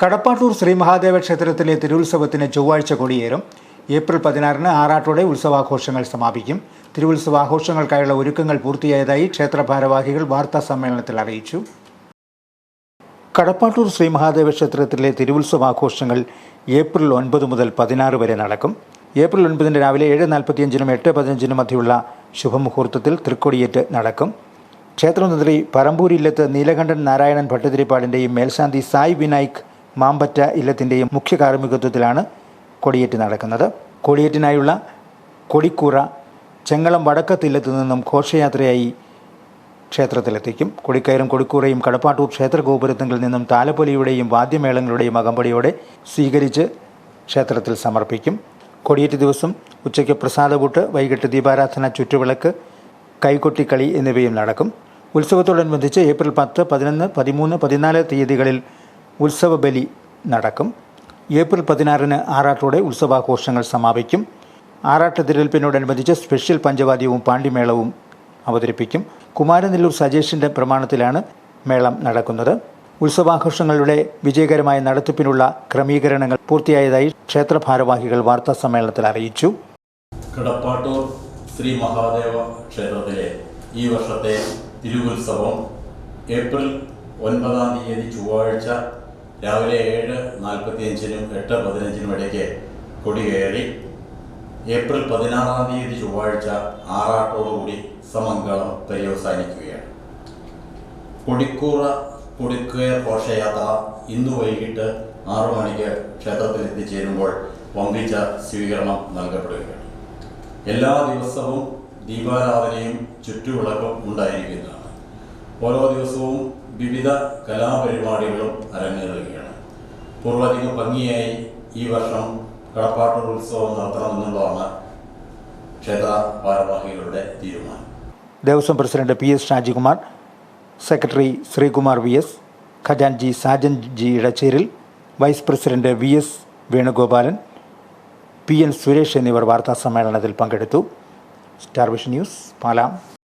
കടപ്പാട്ടൂർ ശ്രീ മഹാദേവ ക്ഷേത്രത്തിലെ തിരുവുത്സവത്തിന് ചൊവ്വാഴ്ച കൊടിയേറും. ഏപ്രിൽ പതിനാറിന് ആറാട്ടോടെ ഉത്സവാഘോഷങ്ങൾ സമാപിക്കും. തിരുവുത്സവാഘോഷങ്ങൾക്കായുള്ള ഒരുക്കങ്ങൾ പൂർത്തിയായതായി ക്ഷേത്ര ഭാരവാഹികൾ വാർത്താ സമ്മേളനത്തിൽ അറിയിച്ചു. കടപ്പാട്ടൂർ ശ്രീ മഹാദേവ ക്ഷേത്രത്തിലെ തിരുവുത്സവാഘോഷങ്ങൾ ഏപ്രിൽ ഒൻപത് മുതൽ പതിനാറ് വരെ നടക്കും. ഏപ്രിൽ ഒൻപതിന് രാവിലെ ഏഴ് നാൽപ്പത്തിയഞ്ചിനും എട്ട് പതിനഞ്ചിനും മധ്യയുള്ള ശുഭമുഹൂർത്തത്തിൽ തൃക്കൊടിയേറ്റ് നടക്കും. ക്ഷേത്രമന്ത്രി പറമ്പൂരില്ലത്ത് നീലകണ്ഠൻ നാരായണൻ ഭട്ടതിരിപ്പാടിന്റെയും മേൽശാന്തി സായ് വിനായിക് മാമ്പറ്റ ഇല്ലത്തിന്റെയും മുഖ്യ കാർമ്മികത്വത്തിലാണ് കൊടിയേറ്റ് നടക്കുന്നത്. കൊടിയേറ്റിനായുള്ള കൊടിക്കൂറ ചെങ്ങളം വടക്കത്തില്ലത്തു നിന്നും ഘോഷയാത്രയായി ക്ഷേത്രത്തിലെത്തിക്കും. കൊടിക്കയറും കൊടിക്കൂറയും കടപ്പാട്ടൂർ ക്ഷേത്ര ഗോപുരത്തിൽ നിന്നും താലപ്പൊലിയുടെയും വാദ്യമേളങ്ങളുടെയും അകമ്പടിയോടെ സ്വീകരിച്ച് ക്ഷേത്രത്തിൽ സമർപ്പിക്കും. കൊടിയേറ്റ് ദിവസം ഉച്ചയ്ക്ക് പ്രസാദകൂട്ട് വൈകിട്ട് ദീപാരാധന ചുറ്റുവിളക്ക് കൈകൊട്ടിക്കളി എന്നിവയും നടക്കും. ഉത്സവത്തോടനുബന്ധിച്ച് ഏപ്രിൽ പത്ത് പതിനൊന്ന് പതിമൂന്ന് പതിനാല് തീയതികളിൽ ഉത്സവ ബലി നടക്കും. ഏപ്രിൽ പതിനാറിന് ആറാട്ടോടെ ഉത്സവാഘോഷങ്ങൾ സമാപിക്കും. ആറാട്ട് തിരഞ്ഞെടുപ്പിനോടനുബന്ധിച്ച് സ്പെഷ്യൽ പഞ്ചവാദ്യവും പാണ്ഡിമേളവും അവതരിപ്പിക്കും. കുമാരനെല്ലൂർ സജേഷിന്റെ പ്രമാണത്തിലാണ് മേളം നടക്കുന്നത്. ഉത്സവാഘോഷങ്ങളുടെ വിജയകരമായ നടത്തിപ്പിനുള്ള ക്രമീകരണങ്ങൾ പൂർത്തിയായതായി ക്ഷേത്ര ഭാരവാഹികൾ വാർത്താ സമ്മേളനത്തിൽ അറിയിച്ചു. കിടപ്പാട്ടൂർ ശ്രീ മഹാദേവ ക്ഷേത്രത്തിലെ ഈ വർഷത്തെ തിരുവുത്സവം ഏപ്രിൽ ഒൻപതാം തീയതി ചൊവ്വാഴ്ച രാവിലെ ഏഴ് നാൽപ്പത്തിയഞ്ചിനും എട്ട് പതിനഞ്ചിനും ഇടയ്ക്ക് കൊടിയേറി ഏപ്രിൽ പതിനാറാം തീയതി ചൊവ്വാഴ്ച ആറാട്ടോടുകൂടി സമംഗളം പര്യവസാനിക്കുകയാണ്. കൊടിക്കൂറ കൊടിക്കയർ ഘോഷയാത്ര ഇന്ന് വൈകിട്ട് ആറു മണിക്ക് ക്ഷേത്രത്തിൽ എത്തിച്ചേരുമ്പോൾ വമ്പിച്ച സ്വീകരണം നൽകപ്പെടുകയാണ്. എല്ലാ ദിവസവും ദീപാരാധനയും ചുറ്റുവിളക്കും ഉണ്ടായിരിക്കുന്നതാണ്. ഓരോ ദിവസവും വിവിധ കലാപരിപാടികളും അരങ്ങേറുകയാണ്. പൂർവധികം ഭംഗിയായി ഈ വർഷം കടപ്പാട്ടൂർ ഉത്സവം നടത്തണമെന്നുള്ളതാണ് ക്ഷേത്ര ഭാരവാഹികളുടെ തീരുമാനം. Devaswom president P S Shajikumar secretary Sreekumar V S ഖജാൻജി Sajan G Edacheril vice president V S Venugopalan P N Suresh എന്നിവർ വാർത്താ സമ്മേളനത്തിൽ പങ്കെടുത്തു. Star Vision News പാലാം.